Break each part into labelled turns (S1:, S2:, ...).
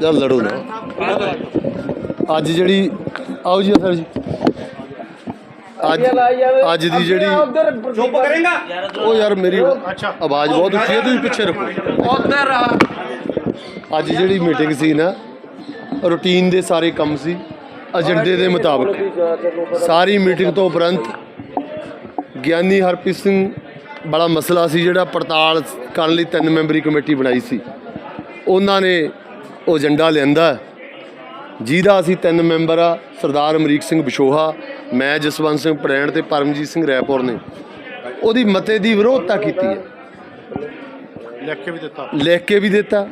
S1: ਚੱਲ ਲੜੋ ਨਾ। ਅੱਜ ਜਿਹੜੀ ਆਓ ਜੀ ਸਰ ਜੀ। ਅੱਜ ਅੱਜ ਦੀ ਜਿਹੜੀ
S2: ਚੁੱਪ ਕਰੇਗਾ?
S1: ਉਹ ਯਾਰ ਮੇਰੀ ਆਵਾਜ਼ ਬਹੁਤ ਉੱਚੀ ਹੈ ਤੁਸੀਂ ਪਿੱਛੇ ਰੱਖੋ।
S2: ਉਧਰ
S1: ਅੱਜ ਜਿਹੜੀ ਮੀਟਿੰਗ ਸੀ ਨਾ ਰੂਟੀਨ ਦੇ ਸਾਰੇ ਕੰਮ ਸੀ ਏਜੰਡੇ ਦੇ ਮੁਤਾਬਕ। ਸਾਰੀ ਮੀਟਿੰਗ ਤੋਂ ਉਪਰੰਤ ਗਿਆਨੀ ਹਰਪ੍ਰੀਤ ਸਿੰਘ ਬੜਾ ਮਸਲਾ ਸੀ ਜਿਹੜਾ ਪੜਤਾਲ ਕਰਨ ਲਈ ਤਿੰਨ ਮੈਂਬਰੀ ਕਮੇਟੀ ਬਣਾਈ ਸੀ। ਉਹਨਾਂ ਨੇ ਉਹ ਏਜੰਡਾ ਲਿਆਂਦਾ। ਜਿਹਦਾ ਅਸੀਂ ਤਿੰਨ ਮੈਂਬਰ ਆ ਸਰਦਾਰ ਅਮਰੀਕ ਸਿੰਘ ਬਿਸ਼ੋਹਾ ਮੈਂ ਜਸਵੰਤ ਸਿੰਘ ਪੜੈਣ ਤੇ ਪਰਮਜੀਤ ਸਿੰਘ ਰੈਪੁਰ ਨੇ। ਉਹਦੀ ਮਤੇ ਦੀ ਵਿਰੋਧਤਾ ਕੀਤੀ ਹੈ।
S3: ਲਿਖ ਕੇ ਵੀ ਦਿੱਤਾ।
S1: ਲਿਖ ਕੇ ਵੀ ਦਿੱਤਾ।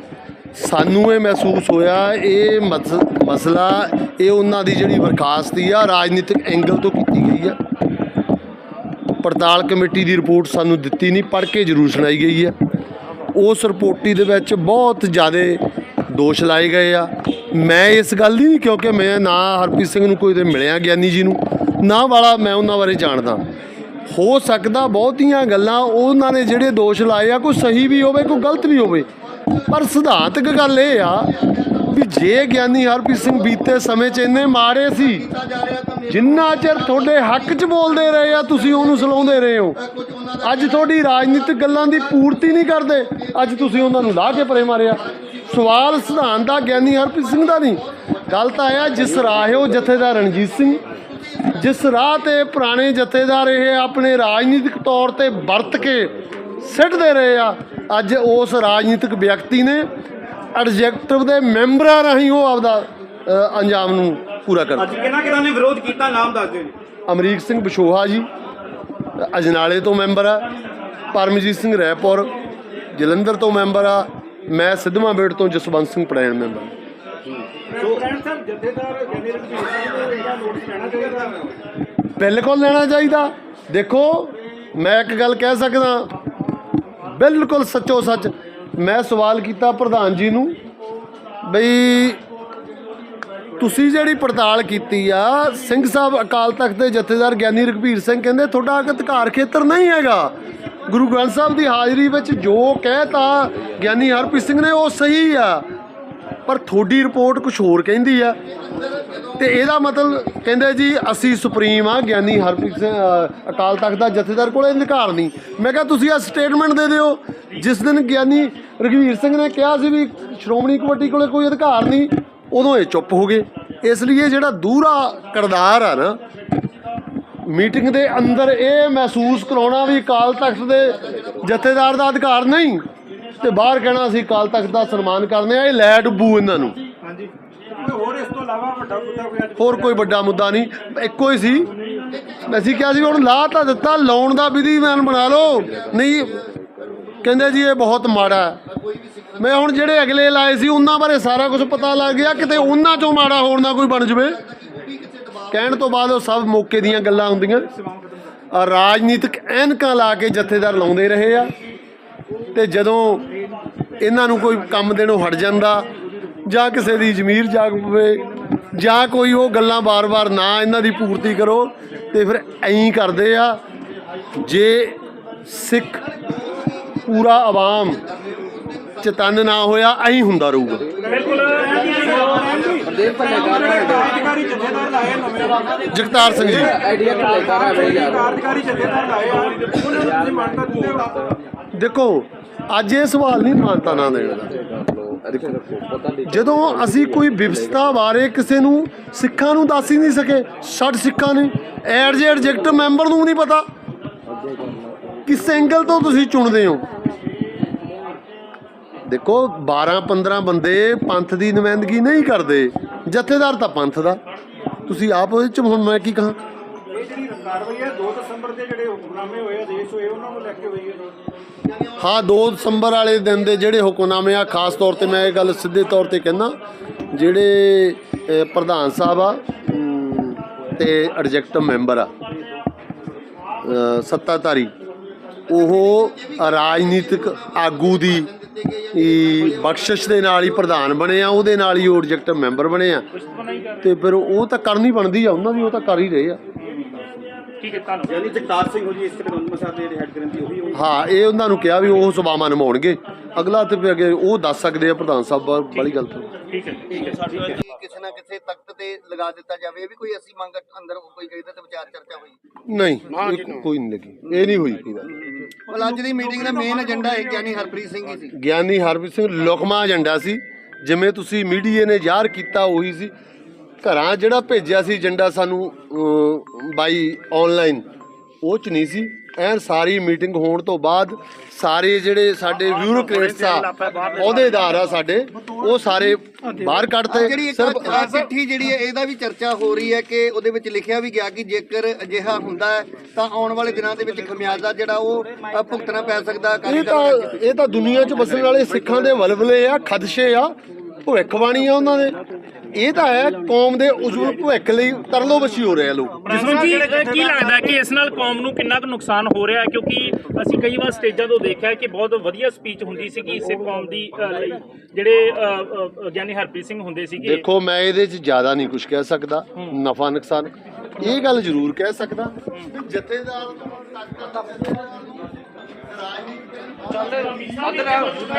S1: ਸਾਨੂੰ ਇਹ ਮਹਿਸੂਸ ਹੋਇਆ ਇਹ ਮਸ- ਮਸਲਾ ਇਹ ਉਹਨਾਂ ਦੀ ਜਿਹੜੀ ਬਰਖਾਸਤੀ ਆ ਰਾਜਨੀਤਿਕ ਐਂਗਲ ਤੋਂ ਕੀਤੀ ਗਈ ਆ। ਪੜਤਾਲ ਕਮੇਟੀ ਦੀ ਰਿਪੋਰਟ ਸਾਨੂੰ ਦਿੱਤੀ ਨਹੀਂ, ਪੜ੍ਹ ਕੇ ਜ਼ਰੂਰ ਸੁਣਾਈ ਗਈ ਆ ਉਸ ਰਿਪੋਰਟੀ ਦੇ ਵਿੱਚ ਬਹੁਤ ਜ਼ਿਆਦਾ ਦੋਸ਼ ਲਾਏ ਗਏ ਆ। ਮੈਂ ਇਸ ਗੱਲ ਦੀ ਨਹੀਂ, ਕਿਉਂਕਿ ਮੈਂ ਨਾ ਹਰਪ੍ਰੀਤ ਸਿੰਘ ਨੂੰ ਕੋਈ ਤੇ ਮਿਲਿਆ ਗਿਆਨੀ ਜੀ ਨੂੰ, ਨਾ ਵਾਲਾ ਮੈਂ ਉਹਨਾਂ ਬਾਰੇ ਜਾਣਦਾ। ਹੋ ਸਕਦਾ ਬਹੁਤੀਆਂ ਗੱਲਾਂ ਉਹਨਾਂ ਨੇ ਜਿਹੜੇ ਦੋਸ਼ ਲਾਏ ਆ, ਕੋਈ ਸਹੀ ਵੀ ਹੋਵੇ, ਕੋਈ ਗਲਤ ਵੀ ਹੋਵੇ, ਪਰ ਸਿਧਾਂਤਕ ਗੱਲ ਇਹ ਆ ਵੀ ਜੇ ਗਿਆਨੀ ਹਰਪ੍ਰੀਤ ਸਿੰਘ ਬੀਤੇ ਸਮੇਂ 'ਚ ਇੰਨੇ ਮਾਰੇ ਸੀ, ਜਿੰਨਾ ਚਿਰ ਤੁਹਾਡੇ ਹੱਕ 'ਚ ਬੋਲਦੇ ਰਹੇ ਆ, ਤੁਸੀਂ ਉਹਨੂੰ ਸਲਾਉਂਦੇ ਰਹੇ ਹੋ। ਅੱਜ ਤੁਹਾਡੀ ਰਾਜਨੀਤਿਕ ਗੱਲਾਂ ਦੀ ਪੂਰਤੀ ਨਹੀਂ ਕਰਦੇ, ਅੱਜ ਤੁਸੀਂ ਉਹਨਾਂ ਨੂੰ ਲਾਹ ਕੇ ਪਰੇ ਮਾਰਿਆ। ਸਵਾਲ ਸਿਧਾਂਤ ਦਾ ਗਿਆਨੀ ਹਰਪ੍ਰੀਤ ਸਿੰਘ ਦਾ ਨਹੀਂ। ਗੱਲ ਤਾਂ ਆਇਆ ਆ, ਜਿਸ ਰਾਹੇ ਉਹ ਜਥੇਦਾਰ ਰਣਜੀਤ ਸਿੰਘ। ਜਿਸ ਰਾਹ ਤੇ ਪੁਰਾਣੇ ਜਥੇਦਾਰ ਇਹ ਆਪਣੇ ਰਾਜਨੀਤਿਕ ਤੌਰ ਤੇ ਵਰਤ ਕੇ ਸਿੱਟਦੇ ਰਹੇ ਆ, ਅੱਜ ਉਸ ਰਾਜਨੀਤਿਕ ਵਿਅਕਤੀ ਨੇ ਐਡਜੈਕਟਿਵ ਦੇ ਮੈਂਬਰਾਂ ਰਾਹੀਂ ਉਹ ਆਪਦਾ ਅੰਜਾਮ ਨੂੰ ਪੂਰਾ ਕਰ
S2: ਅੱਜ ਕਿਹਨਾਂ ਕਿਹਨਾਂ ਨੇ ਵਿਰੋਧ ਕੀਤਾ? ਨਾਮ ਦੱਸ ਦਿਓ ਜੀ।
S1: ਅਮਰੀਕ ਸਿੰਘ ਬਿਸ਼ੋਹਾ ਜੀ ਅਜਨਾਲੇ ਤੋਂ ਮੈਂਬਰ ਆ ਪਰਮਜੀਤ ਸਿੰਘ ਰੈਪੁਰ ਜਲੰਧਰ ਤੋਂ ਮੈਂਬਰ ਆ ਮੈਂ ਸਿੱਧਵਾਂ ਬੇੜ ਤੋਂ ਜਸਵੰਤ ਸਿੰਘ ਪੜੈਣ ਮੈਂਬਰ।
S2: ਚਾਹੀਦਾ।
S1: ਬਿਲਕੁਲ ਲੈਣਾ ਚਾਹੀਦਾ? ਦੇਖੋ ਮੈਂ ਇੱਕ ਗੱਲ ਕਹਿ ਸਕਦਾ ਬਿਲਕੁਲ ਸੱਚੋ ਸੱਚ ਮੈਂ ਸਵਾਲ ਕੀਤਾ ਪ੍ਰਧਾਨ ਜੀ ਨੂੰ ਬਈ ਤੁਸੀਂ ਜਿਹੜੀ ਪੜਤਾਲ ਕੀਤੀ ਆ, ਸਿੰਘ ਸਾਹਿਬ ਅਕਾਲ ਤਖਤ ਦੇ ਜਥੇਦਾਰ ਗਿਆਨੀ ਰਘਬੀਰ ਸਿੰਘ ਕਹਿੰਦੇ ਤੁਹਾਡਾ ਅਧਿਕਾਰ ਖੇਤਰ ਨਹੀਂ ਹੈਗਾ। ਗੁਰੂ ਗ੍ਰੰਥ ਸਾਹਿਬ ਦੀ ਹਾਜ਼ਰੀ ਵਿੱਚ ਜੋ ਕਹਿਤਾ ਗਿਆਨੀ ਹਰਪ੍ਰੀਤ ਸਿੰਘ ਨੇ ਉਹ ਸਹੀ ਆ। ਪਰ ਤੁਹਾਡੀ ਰਿਪੋਰਟ ਕੁਝ ਹੋਰ ਕਹਿੰਦੀ ਆ। ਤੇ ਇਹਦਾ ਮਤਲਬ ਕਹਿੰਦੇ ਜੀ, ਅਸੀਂ ਸੁਪਰੀਮ ਆ, ਗਿਆਨੀ ਹਰਪ੍ਰੀਤ ਸਿੰਘ ਅਕਾਲ ਤਖਤ ਦਾ ਜਥੇਦਾਰ ਕੋਲ ਅਧਿਕਾਰ ਨਹੀਂ। ਮੈਂ ਕਿਹਾ, ਤੁਸੀਂ ਆ ਸਟੇਟਮੈਂਟ ਦੇ ਦਿਓ। ਜਿਸ ਦਿਨ ਗਿਆਨੀ ਰਘਵੀਰ ਸਿੰਘ ਨੇ ਕਿਹਾ ਸੀ ਵੀ ਸ਼੍ਰੋਮਣੀ ਕਮੇਟੀ ਕੋਲੇ ਕੋਈ ਅਧਿਕਾਰ ਨਹੀਂ, ਉਦੋਂ ਇਹ ਚੁੱਪ ਹੋ ਗਏ। ਇਸ ਲਈ ਇਹ ਜਿਹੜਾ ਦੂਰਾ ਕਰਦਾਰ ਆ ਨਾ, ਮੀਟਿੰਗ ਦੇ ਅੰਦਰ ਇਹ ਮਹਿਸੂਸ ਕਰਾਉਣਾ ਵੀ ਅਕਾਲ ਤਖਤ ਦੇ ਜਥੇਦਾਰ ਦਾ ਅਧਿਕਾਰ ਨਹੀਂ। ਤੇ ਬਾਹਰ ਕਹਿਣਾ ਅਸੀਂ ਅਕਾਲ ਤਖਤ ਦਾ ਸਨਮਾਨ ਕਰਦੇ ਆ ਇਹ ਲੈ ਡੁੱਬੂ ਇਹਨਾਂ ਨੂੰ।
S2: ਹਾਂਜੀ। ਹੋਰ ਇਸ ਤੋਂ ਇਲਾਵਾ ਵੱਡਾ ਮੁੱਦਾ ਕੋਈ ਅੱਜ
S1: ਹੋਰ ਕੋਈ ਵੱਡਾ ਮੁੱਦਾ ਨਹੀਂ ਇੱਕੋ ਹੀ ਸੀ। ਅਸੀਂ ਕਿਹਾ ਸੀ ਹੁਣ ਲਾ ਤਾਂ ਦਿੱਤਾ ਲਾਉਣ ਦਾ ਵਿਧੀਵਾਨ ਬਣਾ ਲਓ। ਨਹੀਂ ਕਹਿੰਦੇ ਜੀ ਇਹ ਬਹੁਤ ਮਾੜਾ ਮੈਂ ਹੁਣ ਜਿਹੜੇ ਅਗਲੇ ਲਾਏ ਸੀ ਉਹਨਾਂ ਬਾਰੇ ਸਾਰਾ ਕੁਝ ਪਤਾ ਲੱਗ ਗਿਆ ਕਿਤੇ ਉਹਨਾਂ ਚੋਂ ਮਾੜਾ ਹੋਰ ਨਾ ਕੋਈ ਬਣ ਜਵੇ। ਕਹਿਣ ਤੋਂ ਬਾਅਦ ਉਹ ਸਭ ਮੌਕੇ ਦੀਆਂ ਗੱਲਾਂ ਹੁੰਦੀਆਂ। ਆ ਰਾਜਨੀਤਿਕ ਐਨਕਾਂ ਲਾ ਕੇ ਜਥੇਦਾਰ ਲਾਉਂਦੇ ਰਹੇ ਆ। ਤੇ ਜਦੋਂ ਇਹਨਾਂ ਨੂੰ ਕੋਈ ਕੰਮ ਦੇਣੋਂ ਹਟ ਜਾਂਦਾ ਜਾਂ ਕਿਸੇ ਦੀ ਜ਼ਮੀਰ ਜਾਗ ਪਵੇ ਜਾਂ ਕੋਈ ਉਹ ਗੱਲਾਂ ਬਾਰ-ਬਾਰ ਨਾ ਇਹਨਾਂ ਦੀ ਪੂਰਤੀ ਕਰੋ ਤੇ ਫਿਰ ਐਂ ਕਰਦੇ ਆ ਜੇ ਸਿੱਖ ਪੂਰਾ ਆਵਾਮ ਚਤਨ ਨਾ ਹੋਇਆ ਐਂ ਹੁੰਦਾ ਰਹੂਗਾ।
S2: ਬਿਲਕੁਲ। ਕਾਰਜਕਾਰੀ ਜਥੇਦਾਰ ਲਾਏ ਨਵੇਂ
S1: ਜਗਤਾਰ ਸਿੰਘ ਜੀ।
S2: ਕਾਰਜਕਾਰੀ ਜਥੇਦਾਰ ਲਾਏ ਆ ਉਹਨਾਂ ਨੂੰ ਤੁਸੀਂ ਮਾਨਤਾ ਦਿੰਦੇ ਹੋ
S1: ਦੇਖੋ ਅੱਜ ਇਹ ਸਵਾਲ ਨਹੀਂ ਮਾਨਤਾ ਨਾ ਦੇਣ ਦਾ। ਜਦੋਂ ਅਸੀਂ ਕੋਈ ਵਿਵਸਥਾ ਬਾਰੇ ਕਿਸੇ ਨੂੰ, ਸਿੱਖਾਂ ਨੂੰ ਦੱਸ ਹੀ ਨਹੀਂ ਸਕੇ, ਛੱਡ ਸਿੱਖਾਂ ਨੇ, ਐਡ ਜੇ ਐਡਜੈਕਟ ਮੈਂਬਰ ਨੂੰ ਨਹੀਂ ਪਤਾ। ਕਿਸ ਐਂਗਲ ਤੋਂ ਤੁਸੀਂ ਚੁਣਦੇ ਹੋ? ਦੇਖੋ 12 15 ਬੰਦੇ ਪੰਥ ਦੀ ਨੁਮਾਇੰਦਗੀ ਨਹੀਂ ਕਰਦੇ। ਜਥੇਦਾਰ ਤਾਂ ਪੰਥ ਦਾ। ਤੁਸੀਂ ਆਪ ਉਹਦੇ ਚ ਹੁਣ ਮੈਂ ਕੀ ਕਹਾਂ?
S2: ਇਹ ਜਿਹੜੀ ਕਾਰਵਾਈ ਹੈ 2 ਦਸੰਬਰ ਦੇ ਜਿਹੜੇ ਹੁਕਮਨਾਮੇ ਹੋਏ ਆਦੇਸ਼ ਹੋਏ, ਉਹਨਾਂ ਨੂੰ ਲੈ ਕੇ ਹੋਈ ਹੈ।
S1: ਹਾਂ 2 ਦਸੰਬਰ ਵਾਲੇ ਦਿਨ ਦੇ ਜਿਹੜੇ ਹੁਕਮਨਾਮੇ ਆ ਖਾਸ ਤੌਰ ਤੇ ਮੈਂ ਇਹ ਗੱਲ ਸਿੱਧੇ ਤੌਰ ਤੇ ਕਹਿੰਦਾ ਜਿਹੜੇ ਪ੍ਰਧਾਨ ਸਾਹਿਬ ਆ ਅਮ, ਤੇ ਐਡਜੈਕਟਿਵ ਮੈਂਬਰ ਆ ਸੱਤਾਧਾਰੀ ਉਹ ਰਾਜਨੀਤਿਕ ਆਗੂ ਦੀ ਬਖਸ਼ਿਸ਼ ਦੇ ਨਾਲ ਹੀ ਪ੍ਰਧਾਨ ਬਣੇ ਆ ਉਹਦੇ ਨਾਲ ਹੀ ਉਹ ਐਡਜੈਕਟਿਵ ਮੈਂਬਰ ਬਣੇ ਆ ਤੇ ਫਿਰ ਉਹ ਤਾਂ ਕਰਨੀ ਬਣਦੀ ਆ ਉਹਨਾਂ ਦੀ ਉਹ ਤਾਂ ਕਰ ਹੀ ਰਹੇ ਆ।
S4: ਠੀਕ ਹੈ ਧੰਨਵਾਦ
S2: ਯਾਨੀ ਜਗਤਾਰ ਸਿੰਘ ਹੋ ਜੀ ਇਸ ਕਦਮ ਸਾਹਿਬ ਦੇ ਜਿਹੜੇ ਹੈੱਡ ਗ੍ਰੰਥੀ ਉਹੀ ਹੋਈ।
S1: ਹਾਂ ਇਹ ਉਹਨਾਂ ਨੂੰ ਕਿਹਾ ਵੀ ਉਹ ਸਭਾਵਾਂ ਨਿਭਾਉਣਗੇ। ਅਗਲਾ ਤੇ ਫਿਰ ਅੱਗੇ ਉਹ ਦੱਸ ਸਕਦੇ ਆ ਪ੍ਰਧਾਨ ਸਾਹਿਬ ਵਾਲੀ ਗੱਲ ਤਾਂ।
S4: ਠੀਕ ਹੈ। ਠੀਕ ਹੈ
S5: ਕਿ ਕਿਸੇ ਨਾ ਕਿਸੇ ਤਖਤ ਤੇ ਲਗਾ ਦਿੱਤਾ ਜਾਵੇ। ਇਹ ਵੀ ਕੋਈ ਅਸੀਂ ਮੰਗ ਅੰਦਰ ਕੋਈ ਕਹੀ ਤੇ ਵਿਚਾਰ ਚਰਚਾ ਹੋਈ।
S1: ਨਹੀਂ ਕੋਈ ਨਹੀਂ ਲੱਗੀ। ਇਹ ਨਹੀਂ ਹੋਈ ਕੋਈ ਗੱਲ।
S5: ਅੱਜ ਦੀ ਮੀਟਿੰਗ ਦਾ ਮੇਨ ਏਜੰਡਾ ਇਹ ਗਿਆਨੀ ਹਰਪ੍ਰੀਤ ਸਿੰਘ ਹੀ ਸੀ।
S1: ਗਿਆਨੀ ਹਰਪ੍ਰੀਤ ਸਿੰਘ ਲੁਕਮਾ ਏਜੰਡਾ ਸੀ। ਜਿਵੇਂ ਤੁਸੀਂ ਮੀਡੀਆ ਨੇ ਜ਼ਾਹਰ ਕੀਤਾ ਉਹੀ ਸੀ। ਘਰਾਂ ਜਿਹੜਾ ਭੇਜਿਆ ਸੀ ਏਜੰਡਾ ਸਾਨੂੰ ਬਾਈ ਆਨਲਾਈਨ ਉਹ ਚ ਨਹੀਂ ਸੀ। ਐਨ ਸਾਰੀ ਮੀਟਿੰਗ ਹੋਣ ਤੋਂ ਬਾਅਦ ਸਾਰੇ ਜਿਹੜੇ ਸਾਡੇ ਬਿਊਰੋਕਰੇਟਸ ਆ ਅਹੁਦੇਦਾਰ ਆ ਸਾਡੇ ਉਹ ਸਾਰੇ ਬਾਹਰ ਕੱਢਤੇ। ਸਿਰਫ
S5: ਚਿੱਠੀ ਜਿਹੜੀ ਹੈ ਇਹਦਾ ਵੀ ਚਰਚਾ ਹੋ ਰਹੀ ਹੈ ਕਿ ਉਹਦੇ ਵਿੱਚ ਲਿਖਿਆ ਵੀ ਗਿਆ ਕਿ ਜੇਕਰ ਅਜਿਹਾ ਹੁੰਦਾ ਹੈ ਤਾਂ ਆਉਣ ਵਾਲੇ ਦਿਨਾਂ ਦੇ ਵਿੱਚ ਖਮਿਆਜ਼ਾ ਜਿਹੜਾ ਉਹ ਭੁਗਤਣਾ ਪੈ ਸਕਦਾ
S1: ਇਹ ਤਾਂ। ਇਹ ਤਾਂ ਦੁਨੀਆ 'ਚ ਵਸਣ ਵਾਲੇ ਸਿੱਖਾਂ ਦੇ ਵਲਵਲੇ ਆ ਖਦਸ਼ੇ ਆ। ਭਵਿੱਖਬਾਣੀ ਆ ਉਹਨਾਂ ਦੇ। ਇਹ ਤਾਂ ਹੈ ਕੌਮ ਦੇ ਉਜਵਲ ਭਵਿੱਖ ਲਈ ਤਰਲੋ ਬਸੀ ਹੋ ਰਹੇ ਆ ਲੋਕ।
S4: ਜਸਵੰਤ ਜੀ ਕੀ ਲੱਗਦਾ ਕਿ ਇਸ ਨਾਲ ਕੌਮ ਨੂੰ ਕਿੰਨਾ ਕੁ ਨੁਕਸਾਨ ਹੋ ਰਿਹਾ? ਹੈ ਕਿਉਂਕਿ ਅਸੀਂ ਕਈ ਵਾਰ ਸਟੇਜਾਂ ਤੋਂ ਦੇਖਿਆ ਕਿ ਬਹੁਤ ਵਧੀਆ ਸਪੀਚ ਹੁੰਦੀ ਸੀ ਕਿ ਇਸੇ ਕੌਮ ਦੀ ਲਈ ਜਿਹੜੇ ਗਿਆਨੀ ਹਰਪ੍ਰੀਤ ਸਿੰਘ ਹੁੰਦੇ ਸੀਗੇ।
S1: ਦੇਖੋ ਮੈਂ ਇਹਦੇ 'ਚ ਜ਼ਿਆਦਾ ਨਹੀਂ ਕੁਝ ਕਹਿ ਸਕਦਾ। ਨਫਾ ਨੁਕਸਾਨ। ਇਹ ਗੱਲ ਜ਼ਰੂਰ ਕਹਿ ਸਕਦਾ ਵੀ ਜਥੇਦਾਰ ਤੋਂ ਤਾਕਤ ਦਾ ਰਾਜਨੀਤੀ